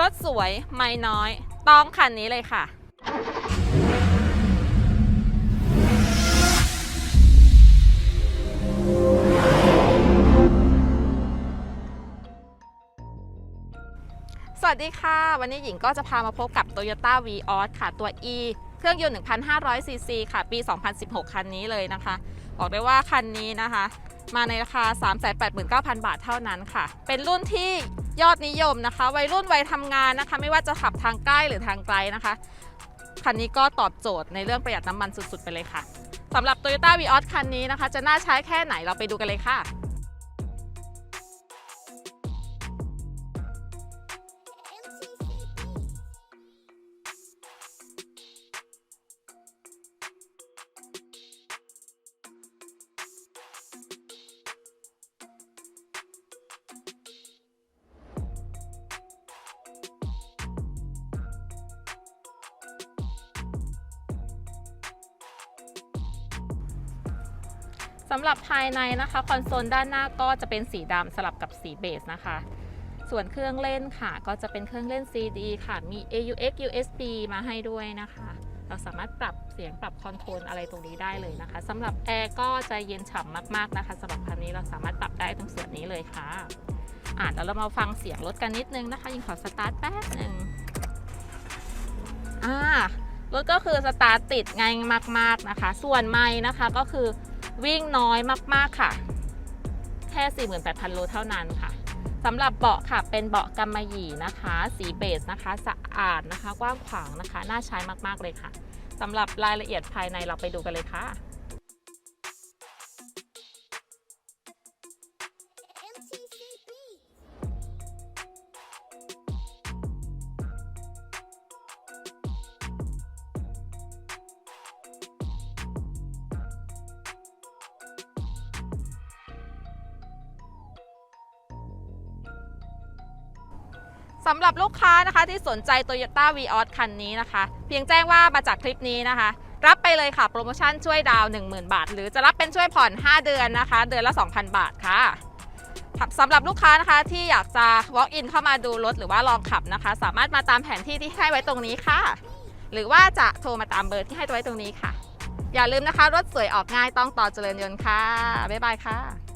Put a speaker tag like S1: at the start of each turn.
S1: รถสวยไม่น้อย ต้องคันนี้เลยค่ะ สวัสดีค่ะ วันนี้หญิงก็จะพามาพบกับ Toyota v ีออค่ะตัว E เครื่องยนต์ 1,500 ซีซีค่ะ ปี 2016 คันนี้เลยนะคะ บอกได้ว่าคันนี้นะคะ มาในราคา 389,000 บาทเท่านั้นค่ะ เป็นรุ่นที่ ยอดนิยมนะคะ วัยรุ่นวัยทำงานนะคะ ไม่ว่าจะขับทางใกล้หรือทางไกลนะคะคันนี้ก็ตอบโจทย์ในเรื่องประหยัดน้ำมันสุดๆ ไปเลยค่ะสำหรับ Toyota v ีออคันนี้นะคะ จะน่าใช้แค่ไหนเราไปดูกันเลยค่ะ สำหรับภายในนะคะคอนโซลด้านหน้าก็จะเป็นสีดำสลับกับสีเบจนะคะ ส่วนเครื่องเล่นค่ะ ก็จะเป็นเครื่องเล่น CD ค่ะ มี AUX USB มาให้ด้วยนะคะ เราสามารถปรับเสียงปรับคอนโทรลอะไรตรงนี้ได้เลยนะคะสำหรับแอร์ก็จะเย็นฉ่ำมากๆนะคะสำหรับคันนี้เราสามารถปรับได้ตรงส่วนนี้เลยค่ะอ่าเดี๋ยวเรามาฟังเสียงรถกันนิดนึงนะคะยิงขอสตาร์ทแป๊บหนึ่งอ่ารถก็คือสตาร์ทติดง่ายมาก ๆนะคะ ส่วนไม้นะคะก็คือ วิ่งน้อยมากๆค่ะ แค่ 48,000 โลเท่านั้นค่ะสำหรับเบาะค่ะเป็นเบาะกำมะหยี่นะคะ สีเบจนะคะสะอาดนะคะ กว้างขวางนะคะ น่าใช้มากๆเลยค่ะสำหรับรายละเอียดภายในเราไปดูกันเลยค่ะ สำหรับลูกค้านะคะที่สนใจ Toyota v ีออคันนี้นะคะ เพียงแจ้งว่ามาจากคลิปนี้นะคะ รับไปเลยค่ะ โปรโมชั่นช่วยดาว 10,000 บาท หรือจะรับเป็นช่วยผ่อน 5 เดือนนะคะ เดือนละ 2,000 บาทค่ะสำหรับลูกค้านะคะที่อยากจะ walk in เข้ามาดูรถหรือว่าลองขับนะคะ สามารถมาตามแผนที่ที่ให้ไว้ตรงนี้ค่ะ หรือว่าจะโทรมาตามเบอร์ที่ให้ไว้ตรงนี้ค่ะ อย่าลืมนะคะ รถสวยออกง่ายต้องต่อเจริญยนต์ค่ะบ๊ายบายค่ะ